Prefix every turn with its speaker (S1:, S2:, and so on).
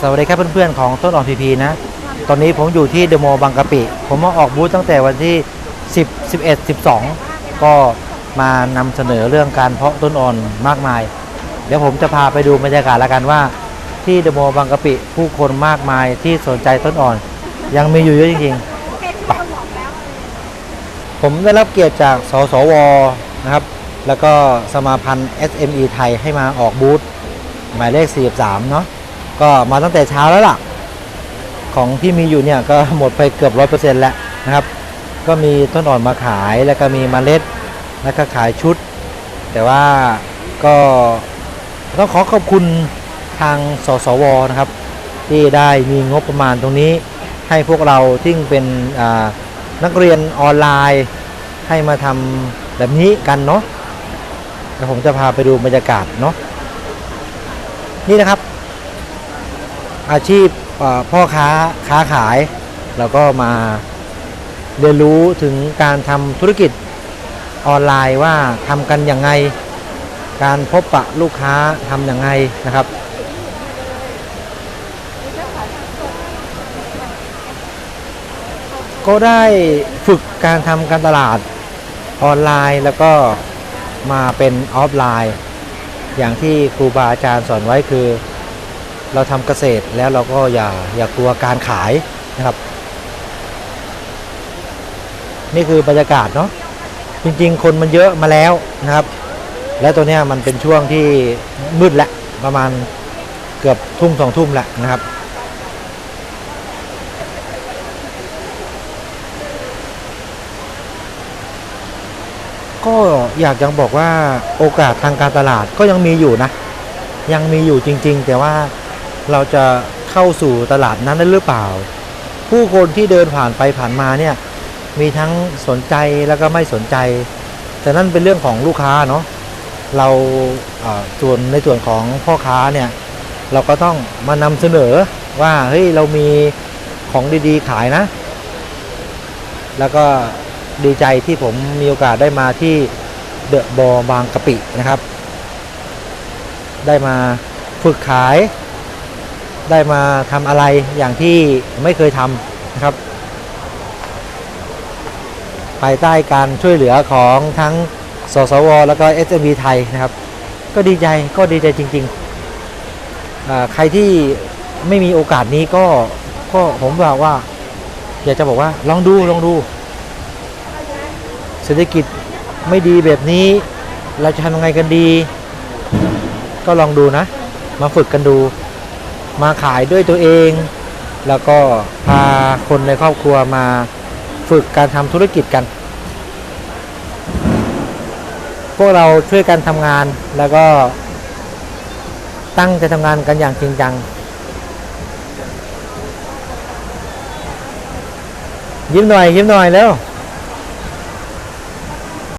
S1: สวัสดีครับเพื่อนๆของต้นอ่อนพีพีนะ ตอนนี้ผมอยู่ที่เดอะมบางกะปิ ผมมาออกบูธตั้งแต่วันที่ 10 11 12 ก็มานำเสนอเรื่องการเพาะต้นอ่อนมากมาย เดี๋ยวผมจะพาไปดูบรรยากาศล้วกันว่า ที่เดอะมบางกะปิ ผู้คนมากมายที่สนใจต้นอ่อน ยังมีอยู่เยอะจริงๆ ผมได้รับเกียรติจากสสวนะครับ แล้วก็สมาพันธ์ SME ไทยให้มาออกบูธหมายเลข 43 เนาะ ก็มาตั้งแต่เช้าแล้วล่ะ ของที่มีอยู่เนี่ยก็หมดไปเกือบ100%แล้วนะครับ ก็มีต้นอ่อนมาขายแล้วก็มีมเมล็ด แล้วก็ขายชุด แต่ว่าก็ต้องขอขอบคุณทางสสวนะครับ ที่ได้มีงบประมาณตรงนี้ ให้พวกเราที่เป็นนักเรียนออนไลน์ให้มาทำแบบนี้กันเนาะเดี๋ยวผมจะพาไปดูบรรยากาศเนาะนี่นะครับ อาชีพพ่อค้าค้าขาย แล้วก็มาเรียนรู้ถึงการทำธุรกิจออนไลน์ว่าทำกันอย่างไง การพบปะลูกค้าทำอย่างไงนะครับก็ได้ฝึกการทำการตลาดออนไลน์แล้วก็มาเป็นออฟไลน์ อย่างที่ครูบาอาจารย์สอนไว้คือ เราทำเกษตรแล้วเราก็อย่าอย่ากลัวการขายนะครับ นี่คือบรรยากาศเนาะจริงๆ คนมันเยอะมาแล้วนะครับ และตัวเนี้ยมันเป็นช่วงที่มืดแล้วประมาณเกือบทุ่มสองทุ่มแหละนะครับก็อยากจะบอกว่าโอกาสทางการตลาดก็ยังมีอยู่นะ ยังมีอยู่จริง ๆ แต่ว่า เราจะเข้าสู่ตลาดนั้นได้หรือเปล่า ผู้คนที่เดินผ่านไปผ่านมาเนี่ยมีทั้งสนใจแล้วก็ไม่สนใจ แต่นั่นเป็นเรื่องของลูกค้าเนาะเราส่วนในส่วนของพ่อค้าเนี่ยเราก็ต้องมานำเสนอว่าเฮ้ยเรามีของดีๆขายนะ แล้วก็ดีใจที่ผมมีโอกาสได้มาที่เดอะบอบางกะปินะครับ ได้มาฝึกขาย ได้มาทำอะไรอย่างที่ไม่เคยทำนะครับ ภายใต้การช่วยเหลือของทั้งสสว แล้วก็ SMB ไทยนะครับ ก็ดีใจก็ดีใจจริงๆ ใครที่ไม่มีโอกาสนี้ก็ก็ผมบอกว่า อยากจะบอกว่าลองดูลองดู เศรษฐกิจไม่ดีแบบนี้ เราจะทำยังไงกันดี ก็ลองดูนะ มาฝึกกันดู มาขายด้วยตัวเอง แล้วก็พาคนในครอบครัวมาฝึกการทำธุรกิจกัน พวกเราช่วยกันทำงานแล้วก็ตั้งใจทำงานกันอย่างจริงจัง ยิ้มหน่อย ยิ้มหน่อยแล้ว